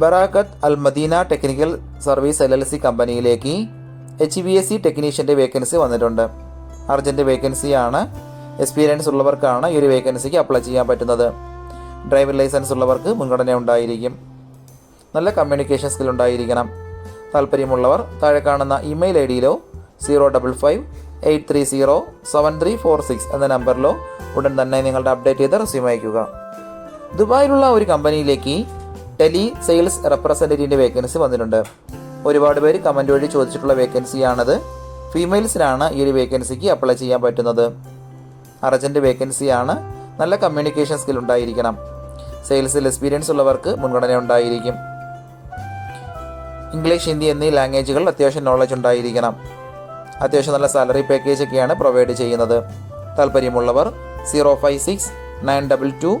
Barakat Al Madina technical service L L C കമ്പനിയിലേക്ക് H B S C ടെക്നീഷ്യന്റെ vacancy വന്നിട്ടുണ്ട്. Urgent വേക്കൻസിയാണ് experience ഉള്ളവർക്കാണ് ഈ ഒരു വേക്കൻസിക്ക് അപ്ലൈ ചെയ്യാൻ പറ്റുന്നത്. ഡ്രൈവിംഗ് ലൈസൻസ് ഉള്ളവർക്ക് മുൻഗണന ഉണ്ടായിരിക്കും. നല്ല കമ്മ്യൂണിക്കേഷൻ സ്കിൽ ഉണ്ടായിരിക്കണം. താല്പര്യമുള്ളവർ താഴെ കാണുന്ന email I ഡിയിലോ zero double five eight three zero seven three four six എന്ന നമ്പറിലോ ഉടൻ തന്നെ നിങ്ങളുടെ അപ്ഡേറ്റ് ചെയ്ത് റെസ്യൂം അയക്കുക ദുബായിലുള്ള ഒരു കമ്പനിയിലേക്ക് ടെലി സെയിൽസ് റെപ്രസെന്റേറ്റീവിന്റെ വേക്കൻസി വന്നിട്ടുണ്ട്. ഒരുപാട് പേര് കമന്റ് വഴി ചോദിച്ചിട്ടുള്ള വേക്കൻസിയാണത്. ഫീമെയിൽസിനാണ് ഈ ഒരു വേക്കൻസിക്ക് അപ്ലൈ ചെയ്യാൻ പറ്റുന്നത്. അർജന്റ് വേക്കൻസിയാണ്. നല്ല കമ്മ്യൂണിക്കേഷൻ സ്കിൽ ഉണ്ടായിരിക്കണം. സെയിൽസിൽ എക്സ്പീരിയൻസ് ഉള്ളവർക്ക് മുൻഗണന ഉണ്ടായിരിക്കും. ഇംഗ്ലീഷ് ഹിന്ദി എന്നീ ലാംഗ്വേജുകൾ അത്യാവശ്യം നോളജ് ഉണ്ടായിരിക്കണം. അത്യാവശ്യം നല്ല സാലറി പാക്കേജ് ഒക്കെയാണ് പ്രൊവൈഡ് ചെയ്യുന്നത്. താല്പര്യമുള്ളവർ zero five six nine double two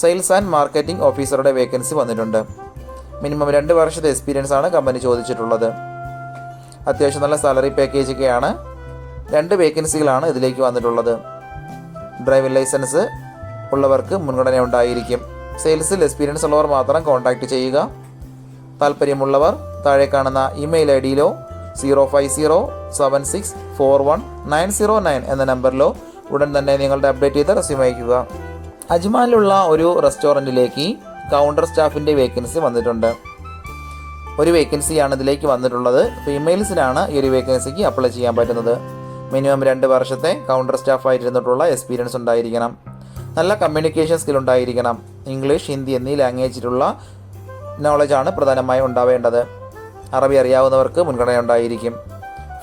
sales and marketing ഓഫീസറുടെ വേക്കൻസി വന്നിട്ടുണ്ട്. മിനിമം രണ്ട് വർഷത്തെ എക്സ്പീരിയൻസ് ആണ് കമ്പനി ചോദിച്ചിട്ടുള്ളത്. അത്യാവശ്യം നല്ല സാലറി പാക്കേജ് ഒക്കെയാണ്. രണ്ട് വേക്കൻസികളാണ് ഇതിലേക്ക് വന്നിട്ടുള്ളത്. ഡ്രൈവിംഗ് ലൈസൻസ് ഉള്ളവർക്ക് മുൻഗണന ഉണ്ടായിരിക്കും. സെയിൽസിൽ എക്സ്പീരിയൻസ് ഉള്ളവർ മാത്രം കോൺടാക്റ്റ് ചെയ്യുക. താല്പര്യമുള്ളവർ താഴെ കാണുന്ന email I ഡിയിലോ zero five zero seven six four one nine zero nine എന്ന നമ്പറിലോ ഉടൻ തന്നെ നിങ്ങളുടെ അപ്ഡേറ്റ് ചെയ്ത് റെസ്യൂം അയക്കുക അജ്മാനിലുള്ള ഒരു റെസ്റ്റോറന്റിലേക്ക് കൗണ്ടർ സ്റ്റാഫിന്റെ വേക്കൻസി വന്നിട്ടുണ്ട്. ഒരു വേക്കൻസിയാണ് ഇതിലേക്ക് വന്നിട്ടുള്ളത്. ഫീമെയിൽസിനാണ് ഈ ഒരു വേക്കൻസിക്ക് അപ്ലൈ ചെയ്യാൻ പറ്റുന്നത്. മിനിമം രണ്ട് വർഷത്തെ കൗണ്ടർ സ്റ്റാഫ് ആയിരുന്നിട്ടുള്ള എക്സ്പീരിയൻസ് ഉണ്ടായിരിക്കണം. നല്ല കമ്മ്യൂണിക്കേഷൻ സ്കിൽ ഉണ്ടായിരിക്കണം. ഇംഗ്ലീഷ് ഹിന്ദി എന്നീ ലാംഗ്വേജിലുള്ള നോളജാണ് പ്രധാനമായും ഉണ്ടാവേണ്ടത്. അറബി അറിയാവുന്നവർക്ക് മുൻഗണന ഉണ്ടായിരിക്കും.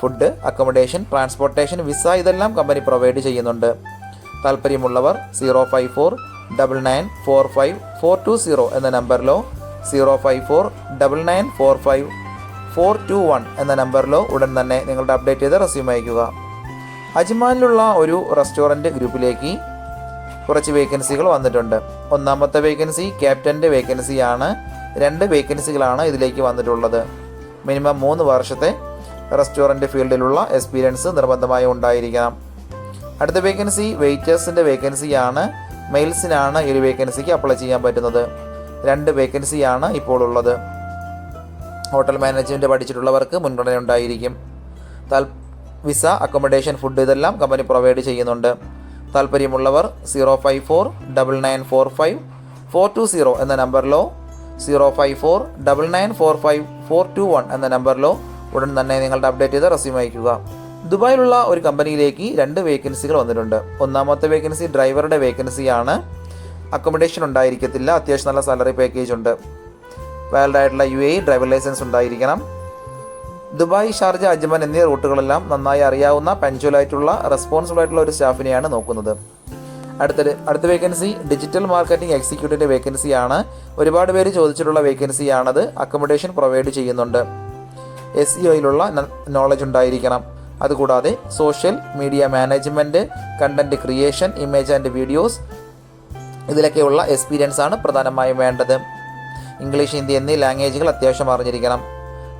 ഫുഡ് അക്കോമഡേഷൻ ട്രാൻസ്പോർട്ടേഷൻ വിസ ഇതെല്ലാം കമ്പനി പ്രൊവൈഡ് ചെയ്യുന്നുണ്ട്. താല്പര്യമുള്ളവർ zero five four double nine four five four two zero എന്ന നമ്പറിലോ zero five four double nine four five four two one എന്ന നമ്പറിലോ ഉടൻ തന്നെ നിങ്ങളുടെ അപ്ഡേറ്റ് ചെയ്ത റെസ്യൂം അയക്കുക അജ്മാനിലുള്ള ഒരു റെസ്റ്റോറന്റ് ഗ്രൂപ്പിലേക്ക് കുറച്ച് വേക്കൻസികൾ വന്നിട്ടുണ്ട്. ഒന്നാമത്തെ വേക്കൻസി ക്യാപ്റ്റന്റെ വേക്കൻസിയാണ്. രണ്ട് വേക്കൻസികളാണ് ഇതിലേക്ക് വന്നിട്ടുള്ളത്. മിനിമം മൂന്ന് വർഷത്തെ റെസ്റ്റോറന്റ് ഫീൽഡിലുള്ള എക്സ്പീരിയൻസ് നിർബന്ധമായും ഉണ്ടായിരിക്കണം. അടുത്ത വേക്കൻസി വെയിറ്റേഴ്സിന്റെ വേക്കൻസിയാണ് മെയിൽസിനാണ് ഈ ഒരു വേക്കൻസിക്ക് അപ്ലൈ ചെയ്യാൻ പറ്റുന്നത്. രണ്ട് വേക്കൻസിയാണ് ഇപ്പോൾ ഉള്ളത്. ഹോട്ടൽ മാനേജ്മെന്റ് പഠിച്ചിട്ടുള്ളവർക്ക് മുൻഗണന ഉണ്ടായിരിക്കും. താൽ വിസ അക്കോമഡേഷൻ ഫുഡ് ഇതെല്ലാം കമ്പനി പ്രൊവൈഡ് ചെയ്യുന്നുണ്ട്. താല്പര്യമുള്ളവർ zero five four double nine four five four two zero എന്ന നമ്പറിലോ zero five four double nine four five four two one എന്ന നമ്പറിലോ ഉടൻ തന്നെ നിങ്ങളുടെ അപ്ഡേറ്റ് ചെയ്ത് റെസ്യൂം അയക്കുക ദുബായിലുള്ള ഒരു കമ്പനിയിലേക്ക് രണ്ട് വേക്കൻസികൾ വന്നിട്ടുണ്ട്. ഒന്നാമത്തെ വേക്കൻസി ഡ്രൈവറുടെ വേക്കൻസിയാണ്. അക്കോമഡേഷൻ ഉണ്ടായിരിക്കത്തില്ല. അത്യാവശ്യം നല്ല സാലറി പാക്കേജ് ഉണ്ട്. വാലിഡ് ആയിട്ടുള്ള യു എ ഡ്രൈവർ ലൈസൻസ് ഉണ്ടായിരിക്കണം. ദുബായ് ഷാർജ അജ്മൻ എന്നീ റൂട്ടുകളെല്ലാം നന്നായി അറിയാവുന്ന പഞ്ച്വലായിട്ടുള്ള റെസ്പോൺസിബിൾ ആയിട്ടുള്ള ഒരു സ്റ്റാഫിനെയാണ് നോക്കുന്നത്. അടുത്തൊരു അടുത്ത വേക്കൻസി ഡിജിറ്റൽ മാർക്കറ്റിംഗ് എക്സിക്യൂട്ടീവിന്റെ വേക്കൻസിയാണ്. ഒരുപാട് പേര് ചോദിച്ചിട്ടുള്ള വേക്കൻസിയാണത്. അക്കോമഡേഷൻ പ്രൊവൈഡ് ചെയ്യുന്നുണ്ട്. എസ് ഇ ഒയിലുള്ള നോളജ് ഉണ്ടായിരിക്കണം. അതുകൂടാതെ social media management content creation image and videos ഇതിലൊക്കെയുള്ള experience ആണ് പ്രധാനമായും വേണ്ടത്. ഇംഗ്ലീഷ് ഹിന്ദി എന്നീ ലാംഗ്വേജുകൾ അത്യാവശ്യം അറിഞ്ഞിരിക്കണം.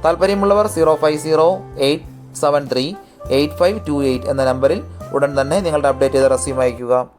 താല്പര്യമുള്ളവർ zero five zero eight seven three eight five two eight എന്ന നമ്പറിൽ ഉടൻ തന്നെ നിങ്ങളുടെ അപ്ഡേറ്റ് ചെയ്ത റെസ്യൂം അയയ്ക്കുക.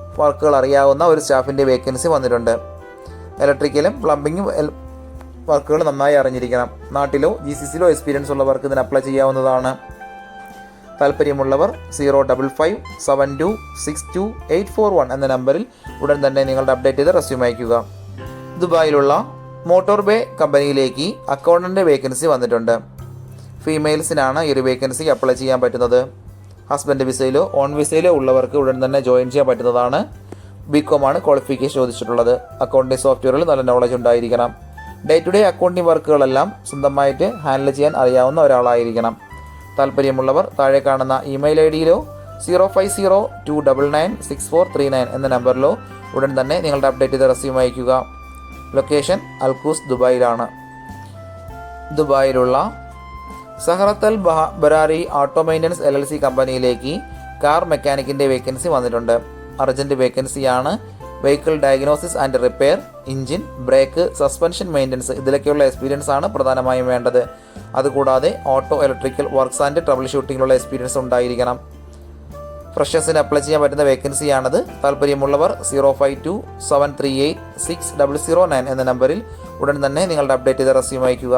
വർക്കുകൾ അറിയാവുന്ന ഒരു സ്റ്റാഫിന്റെ വേക്കൻസി വന്നിട്ടുണ്ട്. ഇലക്ട്രിക്കലും പ്ലംബിങ്ങും വർക്കുകൾ നന്നായി അറിഞ്ഞിരിക്കണം. നാട്ടിലോ ജി സി സിയിലോ എക്സ്പീരിയൻസ് ഉള്ളവർക്ക് ഇതിന് അപ്ലൈ ചെയ്യാവുന്നതാണ്. താല്പര്യമുള്ളവർ zero double five seven two six two eight four one എന്ന നമ്പറിൽ ഉടൻ തന്നെ നിങ്ങളുടെ അപ്ഡേറ്റ് ചെയ്ത് റെസ്യൂം അയക്കുക ദുബായിലുള്ള മോട്ടോർ ബേ കമ്പനിയിലേക്ക് അക്കൗണ്ടന്റ് വേക്കൻസി വന്നിട്ടുണ്ട്. ഫീമെയിൽസിനാണ് ഈ ഒരു വേക്കൻസിക്ക് അപ്ലൈ ചെയ്യാൻ പറ്റുന്നത്. ഹസ്ബൻഡ് വിസയിലോ ഓൺ വിസയിലോ ഉള്ളവർക്ക് ഉടൻ തന്നെ ജോയിൻ ചെയ്യാൻ പറ്റുന്നതാണ്. ആണ് ക്വാളിഫിക്കേഷൻ ചോദിച്ചിട്ടുള്ളത്. അക്കൗണ്ടിംഗ് സോഫ്റ്റ്വെയറിൽ നല്ല നോളജ് ഉണ്ടായിരിക്കണം. ഡേ ടു ഡേ അക്കൗണ്ടിംഗ് വർക്കുകളെല്ലാം സ്വന്തമായിട്ട് ഹാൻഡിൽ ചെയ്യാൻ അറിയാവുന്ന ഒരാളായിരിക്കണം. താല്പര്യമുള്ളവർ താഴെ കാണുന്ന email I ഡിയിലോ zero five zero two double nine six four three nine എന്ന നമ്പറിലോ ഉടൻ തന്നെ നിങ്ങളുടെ അപ്ഡേറ്റ് ചെയ്ത റെസ്യൂം അയയ്ക്കുക. ലൊക്കേഷൻ അൽക്കൂസ് ദുബായിലാണ്. ദുബായിലുള്ള സഹറത്തൽ ബറാരി auto maintenance L L C കമ്പനിയിലേക്ക് കാർ മെക്കാനിക്കിന്റെ വേക്കൻസി വന്നിട്ടുണ്ട്. അർജന്റ് വേക്കൻസിയാണ് vehicle diagnosis and repair engine brake suspension maintenance ഇതിലൊക്കെയുള്ള experience ആണ് പ്രധാനമായും വേണ്ടത്. അതുകൂടാതെ auto electrical works and trouble ഷൂട്ടിങ്ങിലുള്ള എക്സ്പീരിയൻസ് ഉണ്ടായിരിക്കണം. ഫ്രഷേഴ്സിന് അപ്ലൈ ചെയ്യാൻ പറ്റുന്ന വേക്കൻസിയാണത് താല്പര്യമുള്ളവർ zero five two seven three eight six double zero nine എന്ന നമ്പറിൽ ഉടൻ തന്നെ നിങ്ങളുടെ അപ്ഡേറ്റ് ചെയ്ത റെസ്യൂം അയയ്ക്കുക.